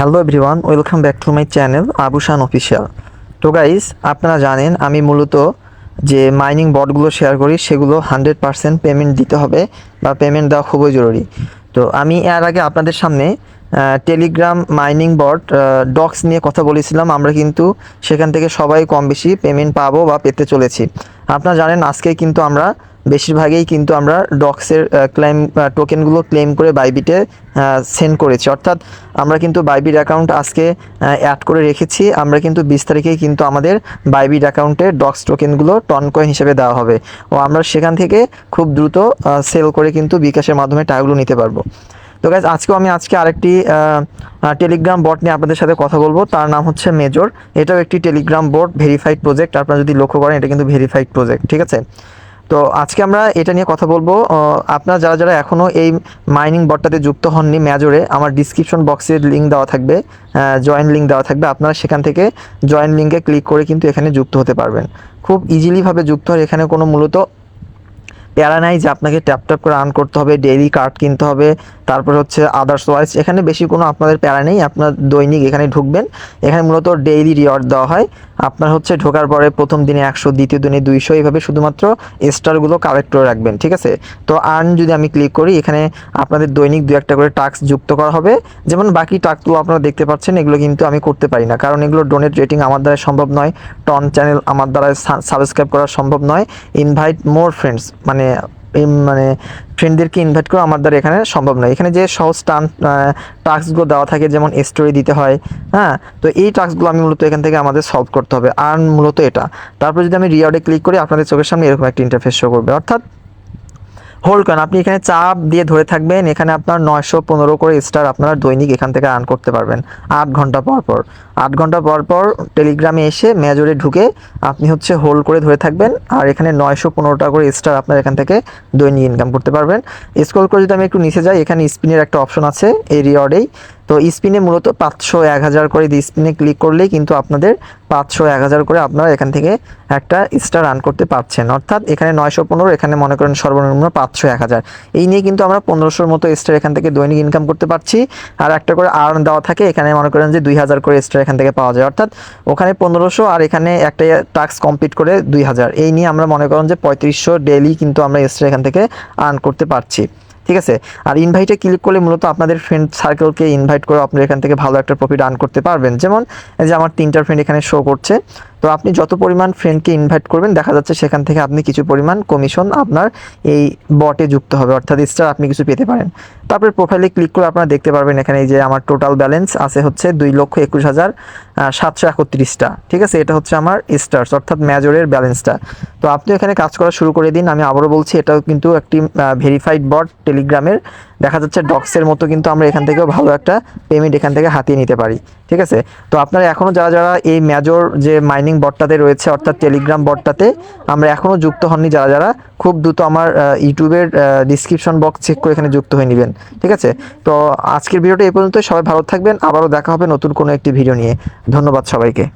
Hello everyone welcome back to my channel Abushan official তো guys আপনারা জানেন, আমি মূলত যে মাইনিং বটগুলো শেয়ার করি, সেগুলো হান্ড্রেড পারসেন্ট পেমেন্ট দিতে হবে বা পেমেন্ট দেওয়া খুবই জরুরি। তো আমি এর আগে আপনাদের সামনে টেলিগ্রাম মাইনিং বট ডক্স নিয়ে কথা বলেছিলাম। আমরা কিন্তু সেখান থেকে সবাই কম বেশি পেমেন্ট পাবো বা পেতে চলেছি। আপনারা জানেন, আজকে কিন্তু আমরা বেশিরভাগই কিন্তু আমরা ডক্সের ক্লেম টোকেনগুলো ক্লেম করে বাইবিটে সেন্ড করেছি। অর্থাৎ আমরা কিন্তু বাইবিট অ্যাকাউন্ট আজকে অ্যাড করে রেখেছি। আমরা কিন্তু বিশ তারিখেই কিন্তু আমাদের বাইবিট অ্যাকাউন্টে ডক্স টোকেনগুলো টন কয়েন হিসেবে দেওয়া হবে। ও আমরা সেখান থেকে খুব দ্রুত সেল করে কিন্তু বিকাশের মাধ্যমে টাকাগুলো নিতে পারব। তো গাইজ আজকেও আমি আজকে আরেকটি টেলিগ্রাম বট নিয়ে আপনাদের সাথে কথা বলব। তার নাম হচ্ছে মেজর এটাও একটি টেলিগ্রাম বট ভেরিফাইড প্রজেক্ট আপনারা যদি লক্ষ্য করেন, এটা কিন্তু ভেরিফাইড প্রজেক্ট ঠিক আছে? তো আজকে আমরা এটা নিয়ে কথা বলব। আপনারা যারা যারা এখনও এই মাইনিং বটটাতে যুক্ত হননি মেজরে আমার ডিসক্রিপশন বক্সের লিঙ্ক দেওয়া থাকবে জয়েন লিঙ্ক দেওয়া থাকবে। আপনারা সেখান থেকে জয়েন লিঙ্কে ক্লিক করে কিন্তু এখানে যুক্ত হতে পারবেন। খুব ইজিলিভাবে যুক্ত হয় এখানে কোনো মূলত প্যারা নাই যে আপনাকে ট্যাপ ট্যাপ করে আর্ন করতে হবে ডেইলি কার্ড কিনতে হবে, তারপর হচ্ছে আদার্স ওয়াইজ এখানে বেশি কোনো আপনাদের প্যারা নেই, আপনার দৈনিক এখানে ঢুকবেন, এখানে মূলত ডেইলি রিওয়ার্ড দেওয়া হয়, আপনার হচ্ছে ঢোকার পরে প্রথম দিনে একশো, দ্বিতীয় দিনে দুইশো এইভাবে শুধুমাত্র স্টারগুলো কালেক্ট করে রাখবেন, ঠিক আছে? তো আর্ন যদি আমি ক্লিক করি, এখানে আপনাদের দৈনিক দু একটা করে টাস্ক যুক্ত করা হবে, যেমন বাকি টাস্কগুলো আপনারা দেখতে পাচ্ছেন, এগুলো কিন্তু আমি করতে পারি না, কারণ এগুলো ডোনেট রেটিং আমার দ্বারা সম্ভব নয় টন চ্যানেল আমার দ্বারা সাবস্ক্রাইব করা সম্ভব নয় ইনভাইট মোর ফ্রেন্ডস মানে মানে ফ্রেন্ডদেরকে ইনভাইট করা আমার দ্বারা এখানে সম্ভব নয়। এখানে যে সহজ টান টাস্কগুলো দেওয়া থাকে, যেমন স্টোরি দিতে হয় হ্যাঁ? তো এই টাস্কগুলো আমি মূলত এখান থেকে আমাদের সলভ করতে হবে। আর মূলত এটা। তারপর যদি আমি রিওয়ার্ডে ক্লিক করি, আপনাদের চোখের সামনে এরকম একটা ইন্টারফেস শো করবে। অর্থাৎ হোল্ড করেন, আপনি এখানে চাপ দিয়ে ধরে থাকবেন, এখানে আপনার নয়শো পনেরো করে স্টার আপনারা দৈনিক এখান থেকে আর্ন করতে পারবেন, আট ঘণ্টা পর পর। আট ঘণ্টা পর পর টেলিগ্রামে এসে মেজরে ঢুকে আপনি হচ্ছে হোল্ড করে ধরে থাকবেন, আর এখানে নয়শো পনেরোটা করে স্টার আপনার এখান থেকে দৈনিক ইনকাম করতে পারবেন। স্ক্রল করে যদি আমি একটু নিচে যাই, এখানে স্পিনের একটা অপশন আছে, এই রিওয়ার্ডেই তো স্পিনে মূলত পাঁচশো এক হাজার করে স্পিনে ক্লিক করলেই কিন্তু আপনাদের পাঁচশো এক হাজার করে আপনারা এখান থেকে একটা স্টার রান করতে পারছেন। অর্থাৎ এখানে নয়শো পনেরো, এখানে মনে করেন সর্বনিম্ন পাঁচশো এক হাজার। এই নিয়ে কিন্তু আমরা পনেরোশোর মতো স্টার এখান থেকে দৈনিক ইনকাম করতে পারছি। আর একটা করে আর্ন দেওয়া থাকে, এখানে মনে করেন যে দুই হাজার করে স্টার এখান থেকে পাওয়া যায়। অর্থাৎ ওখানে পনেরোশো আর এখানে একটা টাস্ক কমপ্লিট করে দুই হাজার। এই নিয়ে আমরা মনে করেন যে পঁয়ত্রিশশো ডেলি কিন্তু আমরা স্টার এখান থেকে আর্ন করতে পারছি। ঠিক আছে? আর ইনভাইটে ক্লিক করলে মূলত আপনাদের ফ্রেন্ড সার্কেলকে ইনভাইট করে আপনি এখান থেকে ভালো একটা প্রফিট আর্ন করতে পারবেন। যেমন যে আমার তিনটার ফ্রেন্ড এখানে শো করছে। তো আপনি যত পরিমাণ ফ্রেন্ডকে ইনভাইট করবেন, দেখা যাচ্ছে সেখান থেকে আপনি কিছু পরিমাণ কমিশন আপনার এই বটে যুক্ত হবে, অর্থাৎ স্টার আপনি কিছু পেতে পারেন। তারপরে প্রোফাইলে ক্লিক করে আপনারা দেখতে পারবেন এখানে যে আমার টোটাল ব্যালেন্স আছে হচ্ছে দুই লক্ষ একুশ হাজার সাতশো একত্রিশটা। ঠিক আছে? এটা হচ্ছে আমার স্টার্স অর্থাৎ মেজরের ব্যালেন্সটা তো আপনি এখানে কাজ করা শুরু করে দিন। আমি আবারও বলছি, এটাও কিন্তু একটি ভেরিফাইড বট টেলিগ্রামের দেখা যাচ্ছে ডক্সের মতো কিন্তু আমরা এখান থেকেও ভালো একটা পেমেন্ট এখান থেকে হাতিয়ে নিতে পারি, ঠিক আছে? তো আপনারা এখনও যারা যারা এই মেজর যে মাইনিং বটটাতে রয়েছে, অর্থাৎ টেলিগ্রাম বটটাতে আমরা এখনও যুক্ত হননি, যারা যারা, খুব দ্রুত আমার ইউটিউবের ডিসক্রিপশন বক্স চেক করে এখানে যুক্ত হয়ে নেবেন, ঠিক আছে? তো আজকের ভিডিওটা এই পর্যন্ত সবাই ভালো থাকবেন, আবারও দেখা হবে নতুন কোনো একটি ভিডিও নিয়ে। ধন্যবাদ সবাইকে।